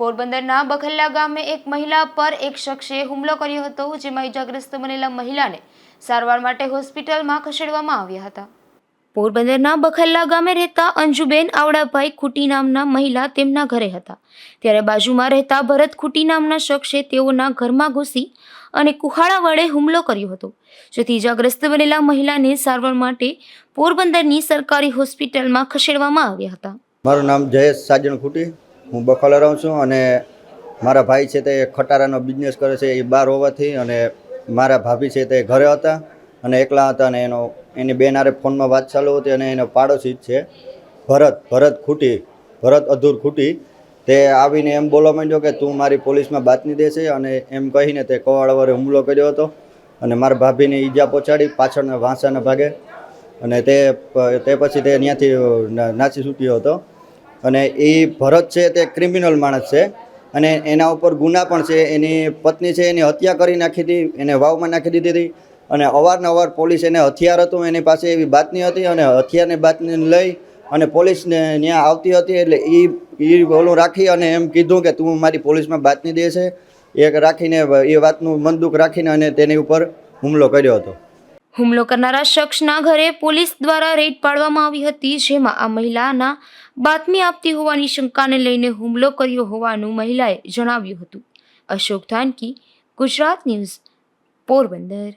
પોરબંદરના બખલ્લા ગામે એક મહિલા પર એક શખ્સે હુમલો કર્યો હતો, જેમાં ઇજાગ્રસ્ત બનેલા મહિલાને સારવાર માટે હોસ્પિટલમાં ખસેડવામાં આવ્યા હતા. પોરબંદરના બખલ્લા ગામે રહેતા અંજુબેન આવડાભાઈ ખુટી નામના મહિલા તેમના ઘરે હતા. ત્યારે બાજુમાં રહેતા ભરત ખુટી નામના શખ્સે તેઓના ઘરમાં ઘૂસી અને કુહાડા વડે હુમલો કર્યો હતો. જેથી ઇજાગ્રસ્ત બનેલા મહિલાને સારવાર માટે પોરબંદરની સરકારી હોસ્પિટલમાં ખસેડવામાં આવ્યા હતા. મારું નામ જયેશ સાજણ ખૂટી. હું બખોલા રહું છું અને મારા ભાઈ છે તે ખટારાનો બિઝનેસ કરે છે એ બહાર હોવાથી અને મારા ભાભી છે તે ઘરે હતા અને એકલા હતા અને એનો, એની બેન આરે ફોનમાં વાત ચાલુ હતી અને એનો પાડોશી જ છે. ભરત ભરત ખૂટી, ભરત અધૂર ખૂટી. તે આવીને એમ બોલવા માંડ્યો કે તું મારી પોલીસમાં બાતમી દેશે અને એમ કહીને તે કવાળવરે હુમલો કર્યો હતો. અને મારા ભાભીને ઈજા પહોંચાડી પાછળના વાંસાના ભાગે. અને તે તે પછી તે ત્યાંથી નાસી છૂટ્યો હતો. અને એ ભરત છે તે ક્રિમિનલ માણસ છે. અને એના ઉપર ગુના પણ છે. એની પત્ની છે એની હત્યા કરી નાખી હતી એને વાવમાં નાખી દીધી હતી અને અવારનવાર પોલીસ એને હથિયાર હતું, એની પાસે એવી બાતની હતી અને હથિયારની બાતની લઈ અને પોલીસને ત્યાં આવતી હતી એટલે એ એ ઓલું રાખી અને એમ કીધું કે તું મારી પોલીસમાં બાતની દે છે. એક રાખીને, એ વાતનું મનદુખ રાખીને અને તેની ઉપર હુમલો કર્યો હતો. હુમલો કરનારા શખ્સના ઘરે પોલીસ દ્વારા રેડ પાડવામાં આવી હતી, જેમાં આ મહિલાના બાતમી આપતી હોવાની શંકાને લઈને હુમલો કર્યો હોવાનું મહિલાએ જણાવ્યું હતું. અશોક ધાનકી, ગુજરાત ન્યૂઝ, પોરબંદર.